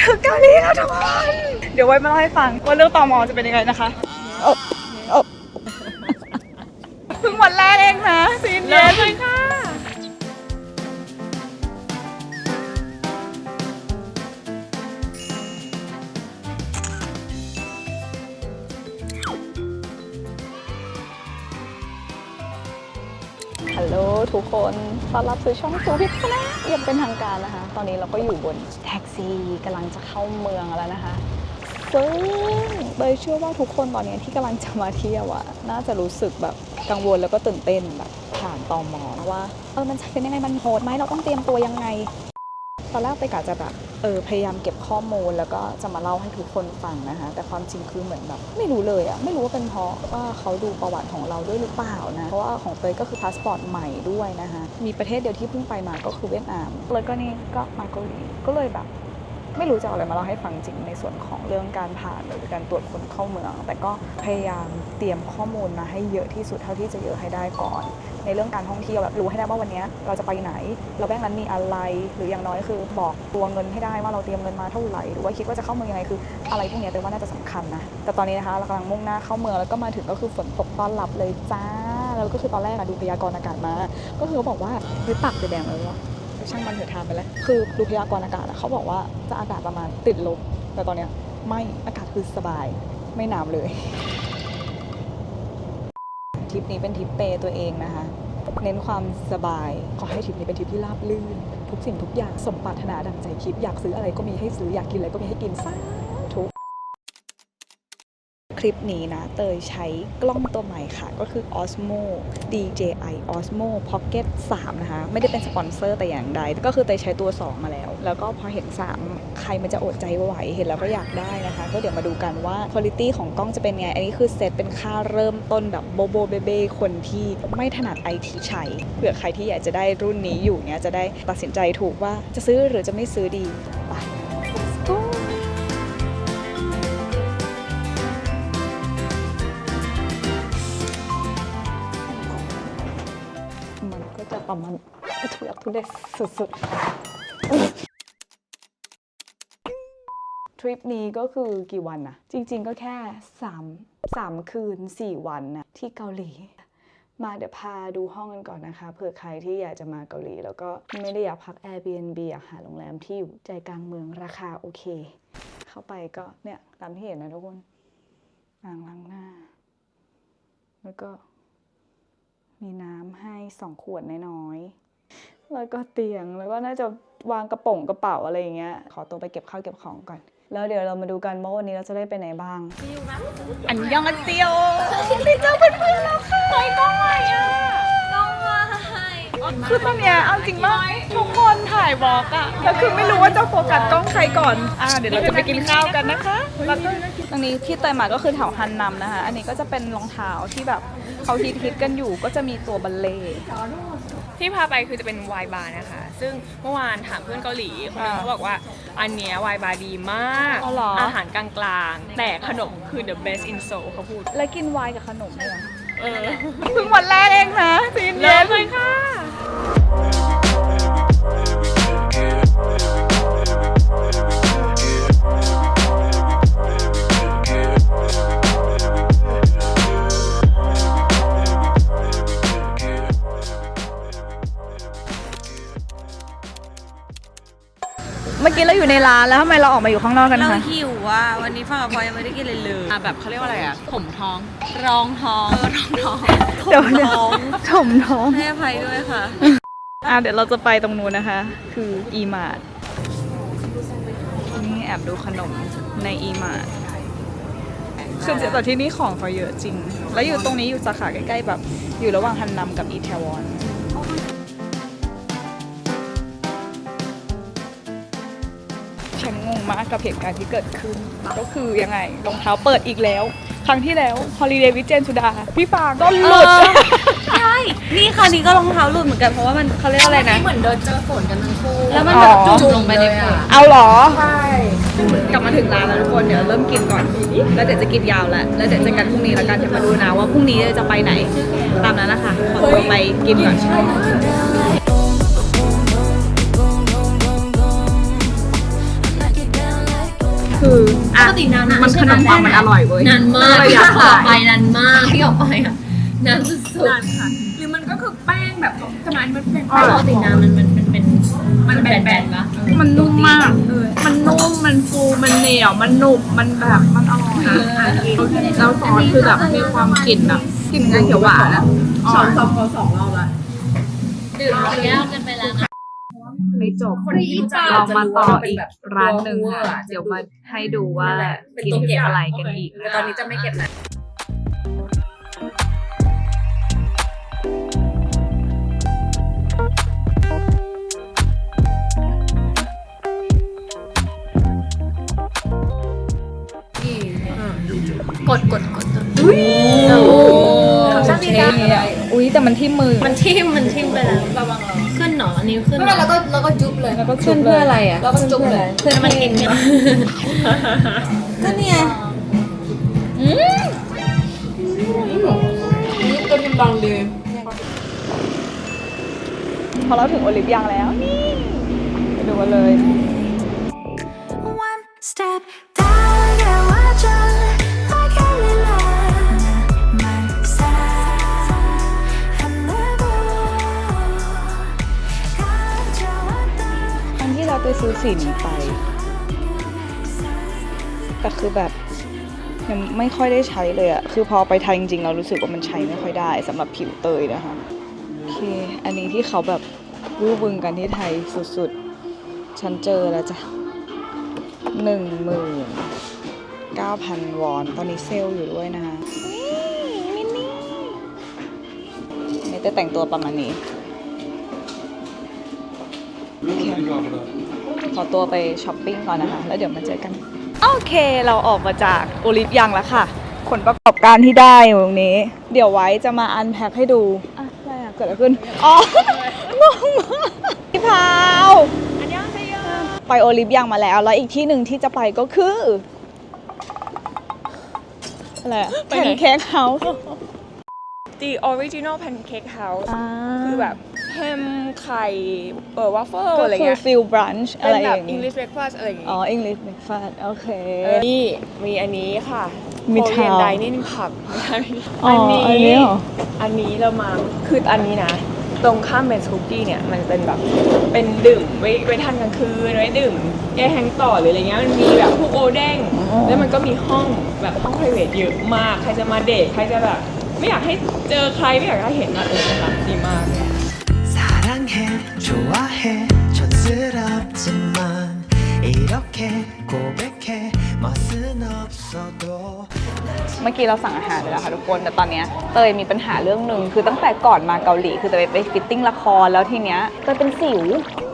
ถึงเกาหลีแล้วทุกคน เดี๋ยวไว้มาเล่าให้ฟังว่าเรื่องตอมอจะเป็นยังไงนะคะเพิ่งวันแรกเองนะซีนเย็นเลยค่ะ ทุกคนต้อนรับสู่ช่องสูพิษนะยังเป็นทางการนะคะ ตอนนี้เราก็อยู่บนแท็กซี่กำลังจะเข้าเมืองแล้วนะคะซึ่งเบยเชื่อว่าทุกคนตอนนี้ที่กำลังจะมาเที่ยวอะน่าจะรู้สึกแบบกังวลแล้วก็ตื่นเต้นแบบผ่านตอมอว่าเออมันจะเป็นยังไงมันโหดไหมเราต้องเตรียมตัวยังไง อนแรกไปกะจะแบบเออพยายามเก็บข้อมูลแล้วก็จะมาเล่าให้ทุกคนฟังนะคะ แต่ความจริงคือเหมือนแบบไม่รู้เลยอะไม่รู้ว่าเป็นเพราะว่าเขาดูประวัติของเราด้วยหรือเปล่านะเพราะว่าของเตยก็คือพาสปอร์ตใหม่ด้วยนะคะมีประเทศเดียวที่เพิ่งไปมาก็คือเวียดนามเลยก็นี่ก็มาเกาหลีก็เลยแบบ ไม่รู้จะเอาอะไรมาเล่าให้ฟังจริงในส่วนของเรื่องการผ่านหรือการตรวจคนเข้าเมือง แต่ก็พยายามเตรียมข้อมูลมาให้เยอะที่สุดเท่าที่จะเยอะให้ได้ก่อน ในเรื่องการท่องเที่ยวแบบรู้ให้ได้ว่าวันนี้เราจะไปไหน เราแบงค์นั้นมีอะไร หรืออย่างน้อยคือบอกตัวเงินให้ได้ว่าเราเตรียมเงินมาเท่าไหร่หรือว่าคิดว่าจะเข้าเมืองยังไงคือ อะไรพวกนี้แต่ว่าน่าจะสำคัญนะแต่ตอนนี้นะคะเรากำลังมุ่งหน้าเข้าเมืองแล้วก็มาถึงก็คือฝนตกต้อนรับเลยจ้าแล้วก็คือตอนแรกอะดูพยากรณ์อากาศมา ก็คือเขาบอกว่าหรือปักจะแดงเลยวะ ช่างมันเถอะทานไปแล้วคือดูพยากรณ์อากาศอะเขาบอกว่าจะอากาศประมาณติดลบ แต่ตอนเนี้ยไม่อากาศคือสบายไม่หนาวเลยทริปนี้เป็นทริปเปย์ตัวเองนะคะ เน้นความสบาย ขอให้ทริปนี้เป็นทริปที่ราบลื่น ทุกสิ่งทุกอย่างสมปรารถนาดังใจคิด อยากซื้ออะไรก็มีให้ซื้อ อยากกินอะไรก็มีให้กินสา ลิปนี้นะ เตยใช้กล้องตัวใหม่ค่ะ ก็คือ Osmo DJI Osmo Pocket 3 นะคะ ไม่ได้เป็นสปอนเซอร์แต่อย่างใด ก็คือเตยใช้ตัว 2 มาแล้ว แล้วก็พอเห็น 3 ใครมันจะอดใจไหว เห็นแล้วก็อยากได้นะคะ ก็เดี๋ยวมาดูกันว่าคุณภาพของกล้องจะเป็นไง อันนี้คือเซตเป็นค่าเริ่มต้นแบบโบโบเบเบ้คนที่ไม่ถนัดไอทีใช้เผื่อใครที่อยากจะได้รุ่นนี้อยู่เนี่ยจะได้ตัดสินใจถูกว่าจะซื้อหรือจะไม่ซื้อดีไป ก็จะประมาณทุลักทุเลสุดๆ ทริปนี้ก็คือกี่วันนะจริงๆก็แค่ 3 3 คืน 4 วันนะที่เกาหลี มาเดี๋ยวพาดูห้องกันก่อนนะคะเผื่อใครที่อยากจะมาเกาหลี แล้วก็ไม่ได้อยากพัก Airbnb อยากหาโรงแรมที่อยู่ใจกลางเมืองราคาโอเค เข้าไปก็เนี่ยตามที่เห็นนะทุกคนอ่างล้างหน้า แล้วก็ มีน้ำให้สองขวดน้อยๆ แล้วก็เตียง แล้วก็น่าจะวางกระป๋องกระเป๋าอะไรอย่างเงี้ย ขอตัวไปเก็บข้าวเก็บของก่อน แล้วเดี๋ยวเรามาดูกันว่าวันนี้เราจะได้ไปไหนบ้าง อันยองอันเตียวไปเจอเพื่อนๆแล้วค่ะไปกล้องใหม่อะน้องวายคือตอนเนี้ยเอาจริงมากทุกคนถ่ายวอล์กอะแล้วคือไม่รู้ว่าจะโฟกัสกล้องใครก่อน อ่าเดี๋ยวเราจะไปกินข้าวกันนะคะแล้วก็ตรงนี้ที่เตยมาก็คือแถวฮันนัมนะคะ อันนี้ก็จะเป็นรองเท้าที่แบบ เขาฮิตฮิตๆกันอยู่ก็จะมีตัวบัลเล่ต์ที่พาไปคือจะเป็นวายบาร์นะคะ ซึ่งเมื่อวานถามเพื่อนเกาหลีคนนึงอ่าเขาบอกว่าอันเนี้ยวายบาร์ดีมากอ๋อเหรอหารกลางๆ แต่ขนมคือ the best in Seoul เขาพูด แล้วกินไวน์กับขนมเลยเหรอเออเพิ่งวันแรกเองนะซีนเลิเย็ศนเลยค่ะ มื่อกี้เราอยู่ในร้านแล้วทำไมเราออกมาอยู่ข้างนอกกันเราคะ หิวอะวันนี้ฟังกับพลอยยังไม่ได้กินเลยเลยอะแบบเขาเรียกว่าอะไรอะ ผมท้อง รองท้องรองท้องเดี๋ยวเดี๋ยวถมท้อง ให้อภัยด้วยค่ะ อะเดี๋ยวเราจะไปตรงนู้นนะคะ คืออีมาร์นี่แอบดูขนมในอีมาร์คือแต่ที่นี่ของเขาเยอะจริง แล้วอยู่ตรงนี้อยู่สาขาใกล้ๆแบบ อยู่ระหว่างฮันนัมกับอีเทวอน มากกับเหตุการณ์ที่เกิดขึ้น ก็คือยังไงรองเท้าเปิดอีกแล้ว ครั้งที่แล้วฮอลิเดย์วิเจนสุดา พี่ฟางก็หลุด เออ ใช่ นี่คราวนี้ก็รองเท้าหลุดเหมือนกันเพราะว่ามันเขาเรียกว่าอะไรนะ เหมือนเดินเจอฝนกันทั้งคู่แล้วมันแบบอ๋อจุ่มลงไปในฝนเอาเหรอ ใช่กลับมาถึงร้านแล้วทุกคนเดี๋ยวเริ่มกินก่อน แล้วเดี๋ยวจะกินยาวแล้วแล้วเดี๋ยวเจอกันพรุ่งนี้แล้วกันเดี๋ยวมาดูนะว่าพรุ่งนี้จะไปไหน ตามนั้นนะคะขอตัวไปกินก่อน คืออะปกตินานมันขนมปังมันอร่อยเว้ยนานมากเลยอยากต่อขายไปนานมากที่ออกไปอะนานสุดนานค่ะหรือมันก็คือแป้งแบบทำไมมันเป็นๆปกตินานมันมันมันเป็นมันแบนๆปะมันนุ่มมากมันนุ่ม มันฟู มันเหนียว มันหนุบ มันแบบ มันอร่อยอะแล้วซอสคือแบบมีความกลิ่นแบบกลิ่นเขียวหวานอะสองสองสองรอบละดื่มแก้วกันไปแล้วนะ ไม่จบเรามาต่ออีกร้านหนึ่งค่ะเดี๋ยวมาให้ดูว่ากินอะไรกันอีกแต่ตอนนี้จะไม่เก็บแล้วกดกดกดอุ้ยช่างดีนะอุ้ยแต่มันที่มือมันทิ่มมันทิ่มไปแล้วระวังเรา ขึ้นหนออันนี้ขึ้นไม่เป็นไรแล้วก็แล้วก็จุ๊บเลยแล้วก็ชุบเลย แล้วก็จุ๊บเลยเพื่อนมันกินกันก็เนี่ย อืมจุ๊บจนมันดังดีพอเราถึงโอลิฟยังแล้วนี่ไปดูกันเลย ซื้อสีนี้ไป แต่คือแบบยังไม่ค่อยได้ใช้เลยอะคือพอไปไทยจริงๆ เรารู้สึกว่ามันใช้ไม่ค่อยได้สำหรับผิวเตยนะคะ โอเค อันนี้ที่เขาแบบวู้วึงกันที่ไทยสุดๆ ฉันเจอแล้วจ้ะหนึ่งหมื่นเก้าพันวอน ตอนนี้เซลล์อยู่ด้วยนะคะนี่มินนี่ไม่ได้แต่งตัวประมาณนี้โอเค ขอตัวไปช้อปปิ้งก่อนนะคะ แล้วเดี๋ยวมาเจอกัน โอเคเราออกมาจากโอลิฟยังแล้วค่ะผลประกอบการที่ได้อยู่ตรงนี้ เดี๋ยวไว้จะมาอันแพ็คให้ดูอะอะไรอะเกิดอะไรขึ้น อ๋องงมากพี่พาวไปโอลิฟยังมาแล้ว แล้วอีกที่หนึ่งที่จะไปก็คืออะไรอะแพนเค้กเฮาส์ The original pancake house คือแบบแฮมไข่เออวัฟเฟิลอะไรเงี้ยฟิลบรันช์อะเป็นไรแบอบย่างอังกฤนี้ษเบรคฟาสอะไรอย่างเงี้ยอ๋ออิงลิษเบรกฟาสโอเคนี่มีอันนี้ค่ะมีเทา นไดนิ่งผับอ๋ออันนี้เหรอ อันนี้เรามาคืออันนี้นะ ตรงข้ามเป็นคุกี้เนี่ย มันเป็นแบบเป็นดื่มไว้ไว้ทานกลางคืนไว้ดื่มแก้แห้งต่อหรืออะไรเงี้ยมันมีแบบพวกโอเด้งแล้วมันก็มีห้องแบบห้อง p r i v a t เยอะมาก ใครจะมาเดทใครจะแบบ ไม่อยากให้เจอใครไม่อยากให้เห็นอะเอนะคะดีมากเลย 아해 촌스럽지만 이렇게 고백해 멋은 없어도 เมื่อกี้เราสั่งอาหารไปแล้วค่ะทุกคน แต่ตอนเนี้ยเตยมีปัญหาเรื่องหนึ่งคือตั้งแต่ก่อนมาเกาหลี คือเตยไปฟิตติ้งละครแล้วทีเนี้ยเตยเป็นสิว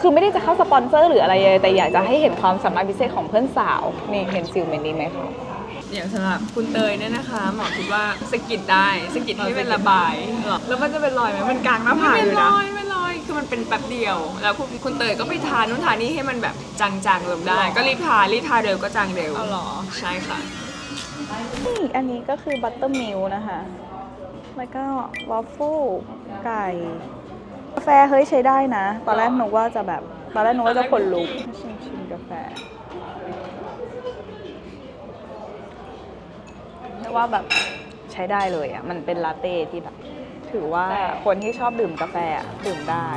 คือไม่ได้จะเข้าสปอนเซอร์หรืออะไรเลย แต่อยากจะให้เห็นความสามารถพิเศษของเพื่อนสาว นี่เห็นสิวเมนนี้ไหมคะ อย่างสำหรับคุณเตยเนี่ยนะคะ หมอคิดว่าสะกิดได้สะกิดให้เป็นระบาย แล้วมันจะเป็นรอยไหมมันกลางหน้าผากอยู่นะ ไม่เป็นรอยไม่เป็นรอยคือมันเป็นแป๊บเดียว แล้วคุณคุณเตยก็ไปทานนู่นทานนี่ให้มันแบบจางๆลงได้ ก็รีบทารีบทาเร็วก็จางเร็วอ๋อหรอ ใช่ค่ะ นี่อันนี้ก็คือบัตเตอร์มิลนะคะ แล้วก็วอฟเฟิลไก่ กาแฟเฮ้ยใช้ได้นะ ตอนแรกหนูว่าจะแบบ ตอนแรกหนูว่าจะขนลุกชิมชิมกาแฟแต่ว่าแบบใช้ได้เลยอะ มันเป็นลาเต้ที่แบบ ถือว่าคนที่ชอบดื่มกาแฟอะดื่มได้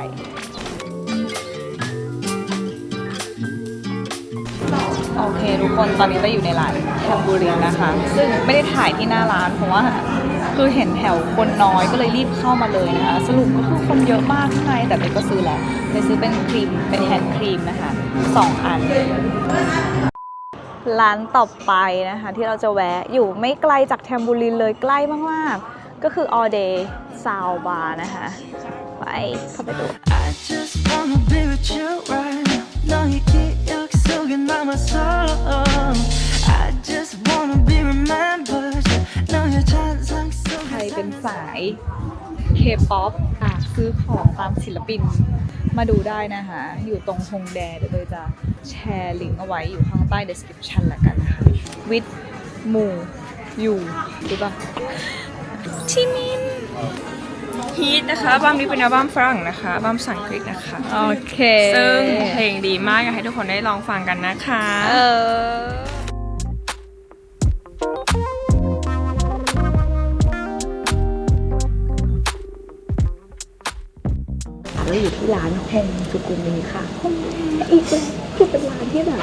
โอเคทุกคนตอนนี้เราอยู่ในร้านแคมบูรินนะคะ ซึ่งไม่ได้ถ่ายที่หน้าร้านเพราะว่าคือเห็นแถวคนน้อยก็เลยรีบเข้ามาเลยนะคะ สรุปก็คือคนเยอะมากข้างในแต่เบก็ซื้อแล้วเบซื้อเป็นครีมเป็นแฮนด์ครีมนะคะสองอัน ร้านต่อไปนะคะ ที่เราจะแวะอยู่ไม่ไกลจากแทมบูรินเลยใกล้มากๆ ก็คือ all day ซาวบาร์นะคะ ไปเข้าไปดู ใครเป็นสาย K-POP อะซื้อของตามศิลปินมาดูได้นะคะ อยู่ตรงฮงแดเดี๋ยวเตยจะแชร์ลิงก์เอาไว้อยู่ข้างใต้ description ละกันค่ะ with หมู่อยู่ดูป่ะ ที่มินฮีทนะคะบัมนี้เป็นอัลบั้มฝรั่งนะคะบั้มสังกฤษนะคะ โอเค ซึ่งเพลงดีมากอยากให้ทุกคนได้ลองฟังกันนะคะเออเราอยู่ที่ร้านแพงสุกุลนี้ค่ะอีกแล้วคือเป็นร้านที่แบบ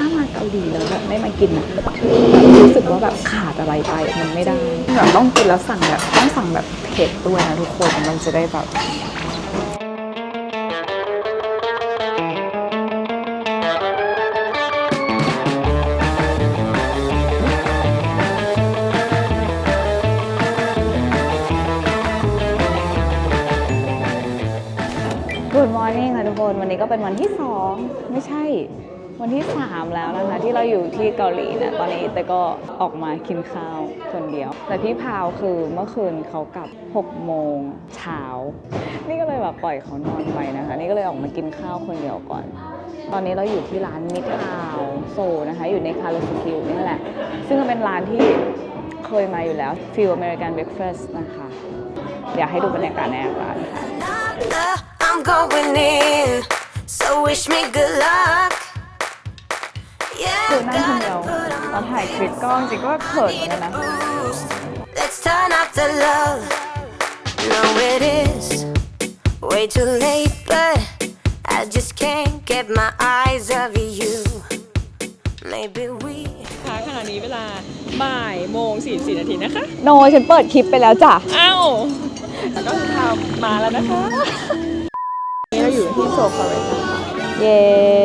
ถ้ามาเกาหลีแล้วแบบไม่มากินอะถือรู้สึกว่าแบบขาดอะไรไปมันไม่ได้แบบต้องกินแล้วสั่งแบบต้องสั่งแบบเผ็ดด้วยนะทุกคนมันจะได้แบบ Good morning ค่ะทุกคนวันนี้ก็เป็นวันที่ 2 ไม่ใช่ วันที่ 3 แล้วนะคะที่เราอยู่ที่เกาหลีนะตอนนี้แต่ก็ออกมากินข้าวคนเดียว แต่พี่พาวคือเมื่อคืนเขากลับ 6 โมงเช้า นี่ก็เลยแบบปล่อยเขานอนไปนะคะ นี่ก็เลยออกมากินข้าวคนเดียวก่อน ตอนนี้เราอยู่ที่ร้านมิทาวโซนะคะ อยู่ในคาร์ลสกิลนี่แหละ ซึ่งเป็นร้านที่เคยมาอยู่แล้วฟิลอเมริกันเบรคฟาสต์นะคะอยากให้ดูบรรยากาศในร้านค่ะ I'm going in, so wish me good luck. คือ Yeah, นั่งคนเดียว gotta put on ตอนถ่ายคลิปก็จริงๆก็เขินเหมือนกันนะ boost. Let's turn up the love. No, it is way too late, but I just can't get my eyes off you. Maybe we. ค่ะขณะนี้เวลาบ่ายโมง44นาทีนะคะ โนฉันเปิดคลิปไปแล้วจ้ะ อ้าวแล้วก็คือข่าวมาแล้วนะคะ นี่เราอยู่ที่โซฟาเรสนะคะ เย้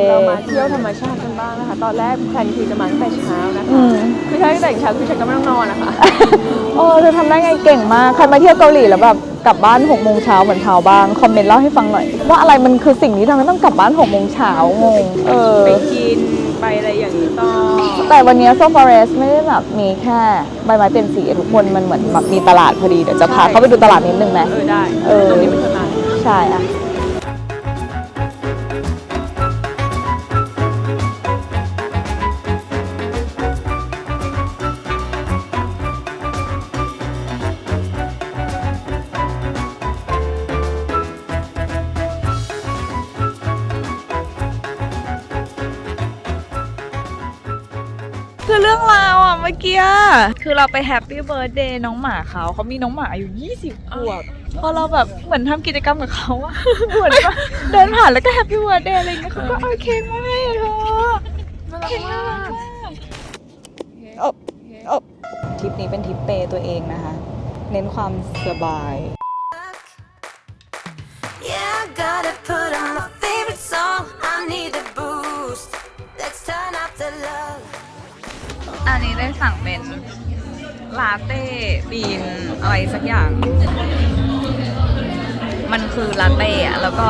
เรามาเที่ยวธรรมชาติกันบ้างนะคะ ตอนแรกแพลนคือจะมาตั้งแต่เช้านะคะอืมคือถ้าแต่งเช้าคือฉันก็ไม่ต้องนอนนะคะโอ้เธอทำได้ไงเก่งมาก ใครมาเที่ยวเกาหลีแล้วแบบกลับบ้าน6โมงเช้าเหมือนเผาบ้าง คอมเมนต์เล่าให้ฟังหน่อย ว่าอะไรมันคือสิ่งที่ทำให้ต้องกลับบ้าน6โมงเช้างงเออไปกินไปอะไรอย่างนี้ต่อแต่วันนี้โซฟาเรสไม่ได้แบบมีแค่ใบไม้เปลี่ยนสีทุกคนมันเหมือนแบบมีตลาดพอดีเดี๋ยวจะพาเข้าไปดูตลาดนิดนึงไหมเออได้เออตรงนี้เป็นตลาดใช่อะ คือเราไปแฮปปี้เบิร์ดเดย์น้องหมาเขาเขามีน้องหมาอายุ20ขวบพอเราแบบเหมือนทำกิจกรรมกับเขาอะเหมือนว่าเดินผ่านแล้วก็แฮปปี้เบิร์ดเดย์อะไรเงี้ยเขาก็เอาเค้กมาให้อะเธอเค้กน่ารักมากทริปนี้เป็นทริปเปย์ตัวเองนะคะ เน้นความสบาย Yeah, I gotta put on my favorite song. I need a boost. อันนี้ได้สั่งเป็นลาเต้บีนอะไรสักอย่าง มันคือลาเต้อะแล้วก็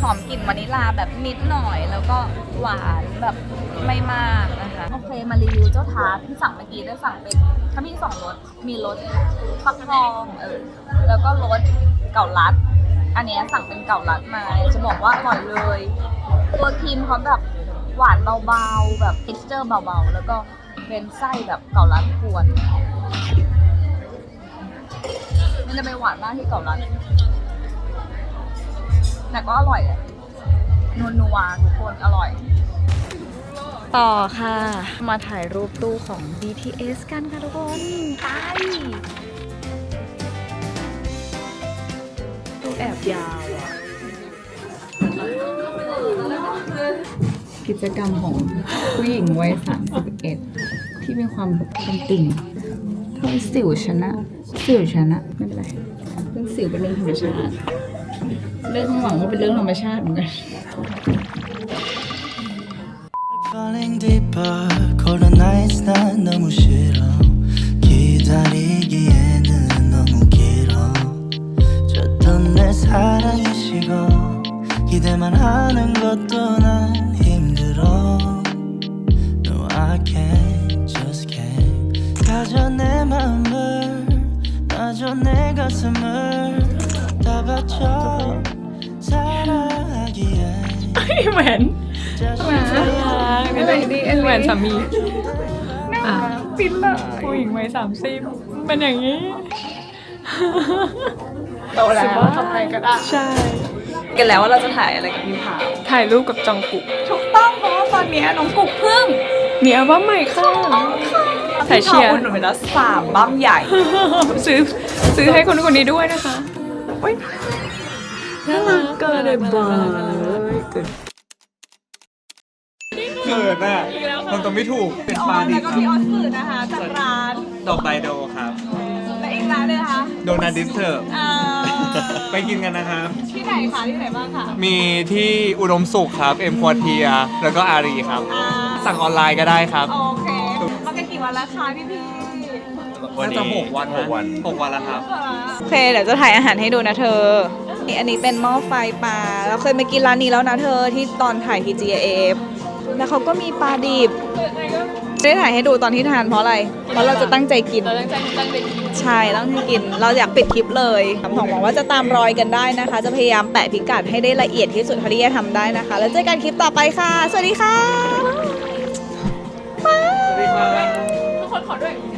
หอมกลิ่นวานิลาแบบนิดหน่อย แล้วก็หวานแบบไม่มากนะคะ โอเคมารีวิวเจ้าทาร์ตที่สั่งเมื่อกี้ได้สั่งเป็นถ้ามีสองรส มีรสฟักทองเออแล้วก็รสเก่าลัด อันนี้สั่งเป็นเก่าลัดมา จะบอกว่าอร่อยเลย ตัวครีมเขาแบบหวานเบาๆ แบบ texture เบาๆ แล้วก็ เป็นไส้แบบเก่าลัดกวนมันจะไปหวานมากที่เก่าลัดแต่ก็อร่อยอะนัวนัวๆทุกคนอร่อย ต่อค่ะ มาถ่ายรูปตู้ของ BTS กันค่ะทุกคนไปตู้แอบยาวอะกิจกรรมของผู้หญิงวัย31 ที่มีความเป็นติ่งเธอสิวชนะ สิวชนะ ไม่เป็นไร เรื่องสิวเป็นเรื่องธรรมชาติ เรื่องข้างหลังก็เป็นเรื่องธรรมชาติเหมือนกัน Falling deeper cold nights 난 너무 싫어 기다리기에는 너무 길어 줬던 내 사랑이 식어 기대만 하는 것도 난 가져 내 맘을 놔줘 내 가슴을 다 바쳐 사랑하기에 แหวนแหวนนี่เลยนี่แหวนสามีอ่ะปิดเลยผู้หญิงวัยสามสิบเป็นอย่างนี้ โตแล้วทำอะไรก็ได้ ใช่ กันแล้วว่าเราจะถ่ายอะไรกับพี่พาว ถ่ายรูปกับจองกุก ถูกต้องเพราะว่าตอนนี้น้องกุกเพิ่ง มีอัลบั้มใหม่ค่ะ ถ่ายเชียร์พี่พาวอุดหนุนไปแล้วสามบั้มใหญ่ซื้อซื้อให้คนคนนี้ด้วยนะคะน่ารักเกินเลยบายเขินอะทำตัวไม่ถูกเป็นปลาดิแล้บวก็คพี่อรัอบสสื่อนะคะจากร้านดอกไบโดครับ และอีกร้านเลยนะคะโดนัทดิสเทอร์เอ่อไปกินกันนะครับ ที่ไหนคะที่ไหนบ้างคะมีที่อุดมสุขครับเอ็มควอเทียแล้วก็อารีครับ อ่าสั่งออนไลน์ก็ได้ครับ โอเคมากันกี่ วันแล้วคะพี่พี่น่าจะหกวันหกวันหกวันแล้วครับ โอเคเดี๋ยวจะถ่ายอาหารให้ดูนะเธออันนี้เป็นหม้อไฟปลาเราเคยมากินร้านนี้แล้วนะเธอที่ตอนถ่าย TGAF แล้วเขาก็มีปลาดิบไม่ได้ถ่ายให้ดูตอนที่ทานเพราะอะไร เพราะเราจะตั้งใจกิน เราตั้งใจตั้งใจกินใช่ต้องกิน เราอยากปิดคลิปเลยหวังว่าจะตามรอยกันได้นะคะ จะพยายามแปะพิกัดให้ได้ละเอียดที่สุดเท่าที่จะทำได้นะคะ แล้วเจอกันคลิปต่อไปค่ะ สวัสดีค่ะ Họ.